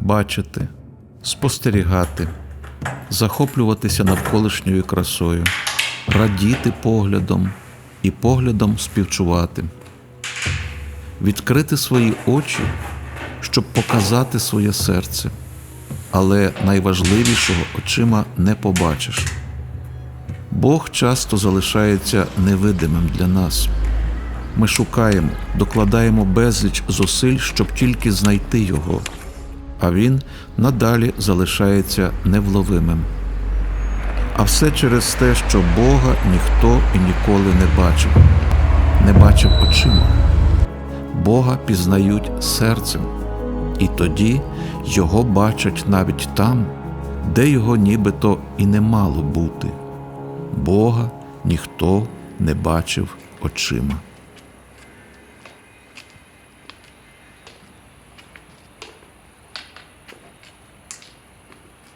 бачити, спостерігати, захоплюватися навколишньою красою, радіти поглядом і поглядом співчувати, відкрити свої очі, щоб показати своє серце, але найважливішого очима не побачиш. Бог часто залишається невидимим для нас. Ми шукаємо, докладаємо безліч зусиль, щоб тільки знайти Його, а Він надалі залишається невловимим. А все через те, що Бога ніхто і ніколи не бачив, не бачив очима. Бога пізнають серцем, і тоді Його бачать навіть там, де його нібито і не мало бути. Бога ніхто не бачив очима.